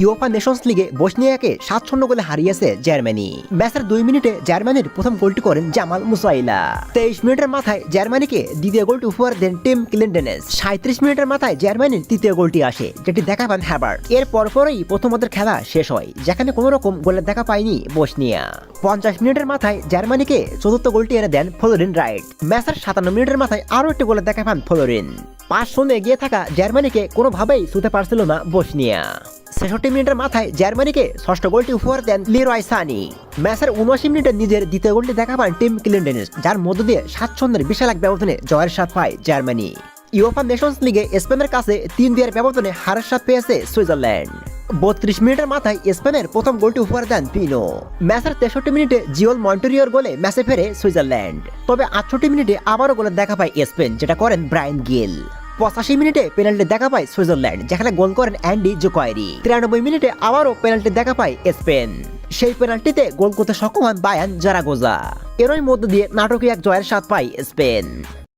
UEFA Nations লিগে বসনিয়াকে সাত শূন্য গোলে হারিয়েছে জার্মানি। ম্যাচের দুই মিনিটে জার্মানির প্রথম গোলটি করেন জামাল মুসাইলা। তেইশ মিনিটের মাথায় জার্মানিকে দ্বিতীয় গোলটি উপহার দেন টিম ক্লিন্ডেনেস। সাঁত্রিশ মিনিটের মাথায় জার্মানির তৃতীয় গোলটি আসে, যেটি দেখা পান হ্যাবার্ট এর পরপরই প্রথমার্ধের খেলা শেষ হয়, যেখানে কোনো রকম গোলের দেখা পায়নি বসনিয়া। পঞ্চাশ মিনিটের মাথায় জার্মানিকে চতুর্থ গোলটি এনে দেন ফলোরিন রাইট। ম্যাচের সাতান্ন মিনিটের মাথায় আরও একটি গোলের দেখা পান ফলোরিন। পাঁচ শূন্য এগিয়ে থাকা জার্মানিকে কোনোভাবেই ছুতে পারছিল না বসনিয়া। ছেষট্টি মিনিটের মাথায় জার্মানিকে ষষ্ঠ গোলটি উপহার দেন লিরয় সানি। ম্যাচের উনআশি মিনিটে নিজের দ্বিতীয় গোলটি দেখা পান টিম ক্লিন্ডেনিস, যার মধ্য দিয়ে সাত ছন্দের বিশাল এক ব্যবধানে জয়ের স্বাদ পায় জার্মানি। ইউএফা নেশনস লিগে স্পেনের কাছে তিন দুইয়ের ব্যবধানে হারের স্বাদ পেয়েছে সুইজারল্যান্ড। বত্রিশ মিনিটের মাথায় স্পেনের প্রথম গোলটি উপহার দেন পিনো। ম্যাচের তেষট্টি মিনিটে জিওল মন্টেরিয়র গোলে ম্যাচে ফেরে সুইজারল্যান্ড। তবে আটষট্টি মিনিটে আবারও গোলের দেখা পায় স্পেন, যেটা করেন ব্রায়ান গিল। পঁচাশি মিনিটে পেনাল্টি দেখা পায় সুইজারল্যান্ড, যেখানে গোল করেন অ্যান্ডি জোকয়েরি। তিরানব্বই মিনিটে আবারও পেনাল্টি দেখা পায় স্পেন। সেই পেনাল্টিতে গোল করতে সক্ষম হন বায়ান জারাগোজা। এরই মধ্য দিয়ে নাটকীয় এক জয়ের স্বাদ পায় স্পেন।